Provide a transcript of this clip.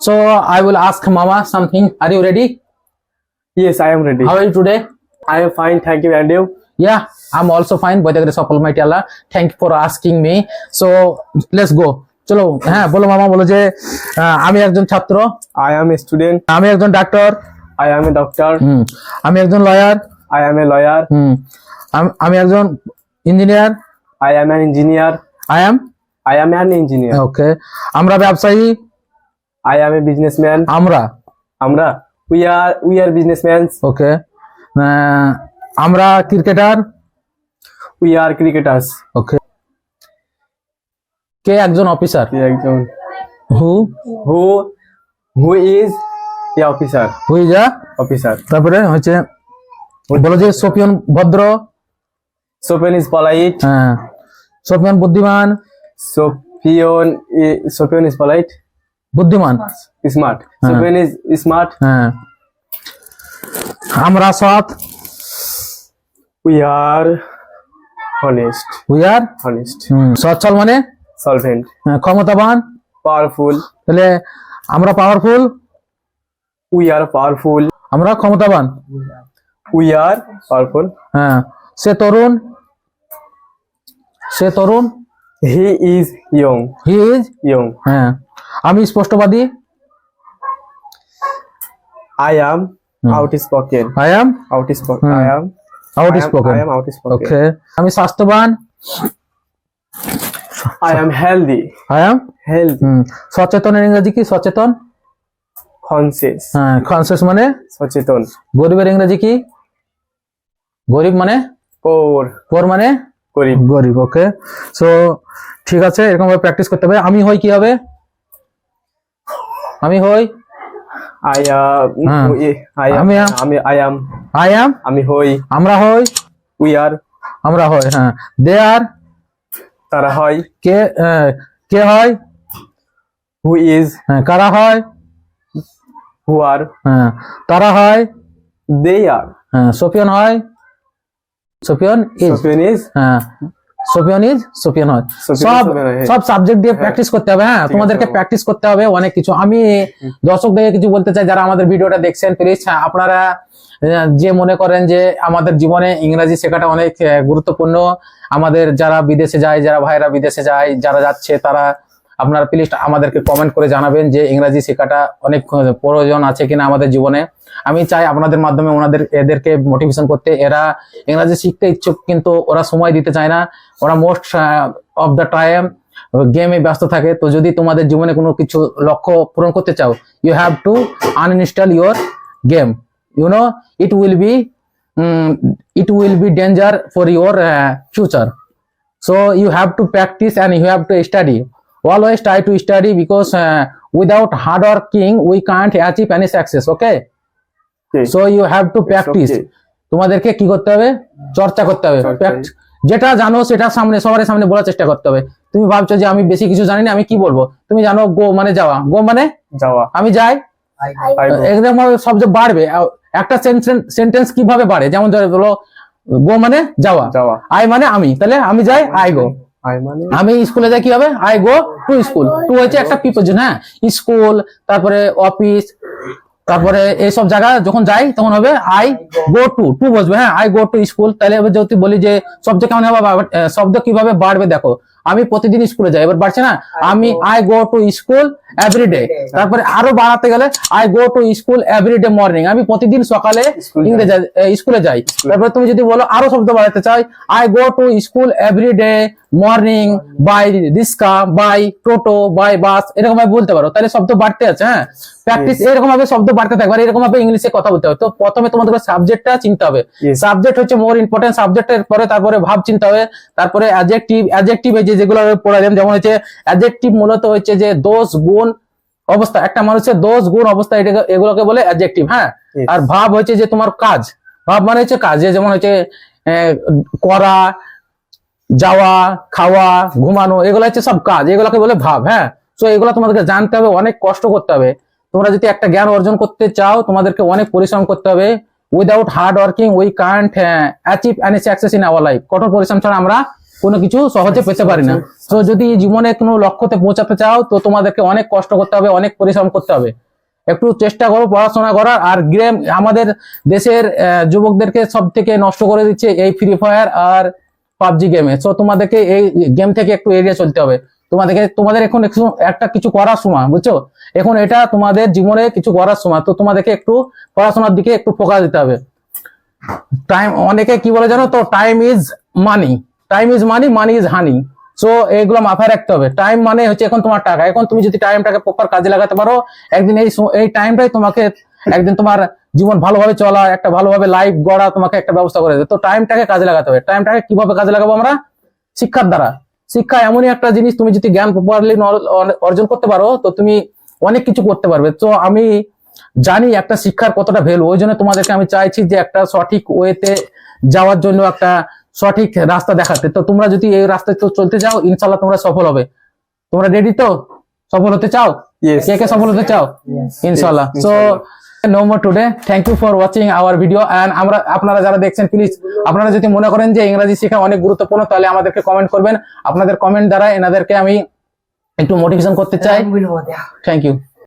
So I will ask Mama something. Are you ready? Yes, I am ready. How are you today? I am fine, thank you. And you? Yeah, I'm also fine by the grace of Almighty Allah. Thank you for asking me. So let's go. চলো হ্যাঁ বলো মামা বলো যে আমি একজন ছাত্র I am a student. আমি একজন doctor I am a doctor. Hmm আমি একজন lawyer I am a lawyer. Hmm আম- একজন engineer I am an engineer. I am I am an engineer. Okay আমরা ব্যবসায়ী আই আম এ বিজনেসম্যান আমরা? আমরা. We are we are businessman okay আমরা cricketer we আর ক্রিকেটারস ওকে কে একজন অফিসার কে একজন? Who who who is a officer who is a officer তারপরে হচ্ছে বলো যে সোপিয়ন ভদ্র? সোপিয়ন ইজ পলাইট হ্যাঁ। সোপিয়ন বুদ্ধিমান? সোপিয়ন সোপিয়ন ইজ পলাইট বুদ্ধিমান Smart. Sopion is smart. হ্যাঁ আমরা সৎ We are honest. We are Honest. সচ্ছল মানে. হ্যাঁ, ক্ষমতাবান Powerful. তাহলে আমরা পাওয়ারফুল We are powerful. আমরা ক্ষমতাবান We are powerful. হ্যাঁ সে তরুণ সে তরুণ He is young. He is Young. হ্যাঁ আমি স্পষ্টবাদী? I I am? Outspoken. I am Outspoken. I am. Out I am, spoken I am outspoken. Okay আমি স্বাস্থ্যবান? I am healthy. I am Healthy. সচেতনের ইংরেজি কি? সচেতন? Conscious. হ্যাঁ কনসিয়াস মানে? সচেতন। গরিবের ইংরেজি কি? গরিব মানে? পোর পোর মানে? গরিব। গরিব ওকে সো ঠিক আছে এরকম ভাবে প্র্যাকটিস করতে হবে। আমি হই কি হবে? আমি হই? আই হ্যাঁ। আই আমি আমি আই এম আই অ্যাম আমি হই। আমরা হই? উই আর আমরা হই হ্যাঁ। দে আর তারা হয়। কে কে হয়? হু ইজ হ্যাঁ কারা হয়? হু আর হ্যাঁ তারা হয়? দে আর হ্যাঁ সোফিয়ান হয়? সোফিয়ান ইজ সোফিয়ান ইজ হ্যাঁ। সোফিয়ান ইজ সোপিয়ন হয় সব হয়, হ্যাঁ। সব সাবজেক্ট দিয়ে প্র্যাকটিস করতে হবে হ্যাঁ তোমাদেরকে। প্র্যাকটিস করতে হবে অনেক কিছু আমি দর্শকদের কিছু বলতে চাই যারা আমাদের ভিডিওটা দেখছেন প্লিজ আপনারা আহ, যে মনে করেন যে আমাদের জীবনে ইংরাজি শেখাটা অনেক গুরুত্বপূর্ণ আমাদের যারা বিদেশে যায় যারা ভাইরা বিদেশে যায় যারা যাচ্ছে তারা আপনারা প্লিজ আমাদেরকে কমেন্ট করে জানাবেন যে ইংরাজি শেখাটা অনেক প্রয়োজন আছে কিনা আমাদের জীবনে। আমি চাই আপনাদের মাধ্যমে ওনাদের, এদেরকে মোটিভেশন করতে। এরা ইংরাজি শিখতে ইচ্ছুক, কিন্তু ওরা সময় দিতে চায় না। ওরা মোস্ট অফ দ্য টাইম গেমে ব্যস্ত থাকে। তো যদি তোমাদের জীবনে কোনো কিছু লক্ষ্য পূরণ করতে চাও you have to uninstall your game you know it will be it will be danger for your future so you have to practice and you have to study. Always try to study because uh, without hard working we can't achieve any success okay? So you have to practice. okay. তোমাদেরকে কি করতে হবে? চর্চা করতে হবে। যেটা জানো সেটা সামনে সবার সামনে বলার চেষ্টা করতে হবে। তুমি ভাবছ যে আমি বেশি কিছু জানি না আমি কি বলব? তুমি জানো গো মানে যাওয়া। গো মানে? যাওয়া। আমি যাই? I go. একদম শব্দ বাড়বে আ- একটা সেন্টেন্স কীভাবে বাড়ে? যেমন ধরো গো মানে যাওয়া। যাওয়া। আই মানে আমি। তাহলে আমি যাই আই গো। আমি স্কুলে যাই কি হবে I go to school. To হচ্ছে একটা প্রিপোজিশন হ্যাঁ? স্কুল তারপরে অফিস তারপরে এইসব জায়গা যখন যাই তখন হবে আই গো টু টু বসবে হ্যাঁ? আই গো টু স্কুল তাহলে যদি বলি যে শব্দ কেমন হবে? শব্দ কীভাবে বাড়বে দেখো। আমি প্রতিদিন স্কুলে যাই এবার বাড়ছে না? আমি I go to school every day তারপরে আরও বাড়াতে গেলে I go to school every day morning আমি প্রতিদিন সকালে স্কুলে যাই। তারপরে তুমি যদি বলো আরও শব্দ বাড়াতে চাই I go to school every day morning by রিস্কা বাই টোটো বাই বাস এরকম ভাবে বলতে পারো। তাহলে শব্দ বাড়তে আছে হ্যাঁ? প্র্যাকটিস এরকম ভাবে শব্দ বাড়তে থাকবে আর এরকম ভাবে ইংলিশে কথা বলতে হবে। তো প্রথমে তোমাদের সাবজেক্টটা চিনতে হবে। সাবজেক্ট হচ্ছে মোর ইম্পর্টেন্ট সাবজেক্টের পরে তারপরে ভাব চিনতে হবে। তারপরে অ্যাডজেক্টিভ অ্যাডজেক্টিভ যে যেগুলো পড়ালাম যেমন হচ্ছে অ্যাডজেক্টিভ মূলত হচ্ছে যে দোষ গুণ অবস্থা। একটা মানুষের দোষ গুণ অবস্থা এগুলোকে বলে অ্যাডজেক্টিভ হ্যাঁ? আর ভাব হচ্ছে যে তোমার কাজ। ভাব মানে হচ্ছে কাজ যেমন হচ্ছে করা যাওয়া, খাওয়া, ঘুমানো, এগুলো হচ্ছে সব কাজ। এগুলোকে বলে ভাব হ্যাঁ? তো এগুলো তোমাদেরকে জানতে হবে, অনেক কষ্ট করতে হবে। তোমরা যদি একটা জ্ঞান অর্জন করতে চাও, তোমাদেরকে অনেক পরিশ্রম করতে হবে। Without hard working we can't achieve any success in our life কঠোর পরিশ্রম ছাড়া আমরা কোনো কিছু সহজে পেতে পারি না। তো যদি জীবনে কোনো লক্ষ্যতে পৌঁছাতে চাও, তো তোমাদেরকে অনেক কষ্ট করতে হবে, অনেক পরিশ্রম করতে হবে। একটু চেষ্টা করো, পড়াশোনা করার। আর গেম আমাদের দেশের যুবকদেরকে সব থেকে নষ্ট করে দিচ্ছে এই ফ্রি ফায়ার আর পাবজি গেমে তো তোমাদেরকে এই গেম থেকে একটু এড়িয়ে চলতে হবে। তোমাদেরকে, তোমাদের এখন একটু- কিছু করার সময়, বুঝছ? এখন এটা তোমাদের জীবনে কিছু করার সময়। তো তোমাদেরকে একটু পড়াশোনার দিকে একটু ফোকাস দিতে হবে। টাইম অনেকে কি বলে জানো তো? Time is money time is money money is honey so এইগুলো মাথায় রাখতে হবে। টাইম মানে হচ্ছে এখন তোমার টাকা। এখন তুমি যদি টাইমটাকে প্রপার কাজে লাগাতে পারো, একদিন এই স- এই টাইমটাই তোমাকে একদিন তোমার জীবন ভালোভাবে চলা একটা ভালোভাবে লাইফ গড়া তোমাকে একটা ব্যবস্থা করে দেবে। তো টাইমটাকে কাজে লাগাতে হবে। টাইমটাকে কীভাবে কাজে লাগাবো আমরা? শিক্ষার দ্বারা। শিক্ষা এমনই একটা জিনিস তুমি যদি জ্ঞান প্রপারলি অর্জন করতে পারো তো তুমি অনেক কিছু করতে পারবে। তো আমি জানি একটা শিক্ষার কতটা ভ্যালু ওই জন্য তোমাদেরকে আমি চাইছি যে একটা সঠিক ওয়েতে যাওয়ার জন্য একটা সঠিক রাস্তা দেখাতে। তো তোমরা যদি এই রাস্তায় তো চলতে যাও ইনশাল্লাহ তোমরা সফল হবে। তোমরা রেডি তো? সফল হতে চাও? কে কে সফল হতে চাও? ইনশাল্লাহ so no more today thank you for watching our video and আমরা আপনারা যারা দেখছেন প্লিজ আপনারা যদি মনে করেন যে ইংরাজি শেখা অনেক গুরুত্বপূর্ণ তাহলে আমাদেরকে কমেন্ট করবেন। আপনাদের কমেন্ট দ্বারা এনাদেরকে আমি একটু মোটিভেশন করতে চাই। Thank you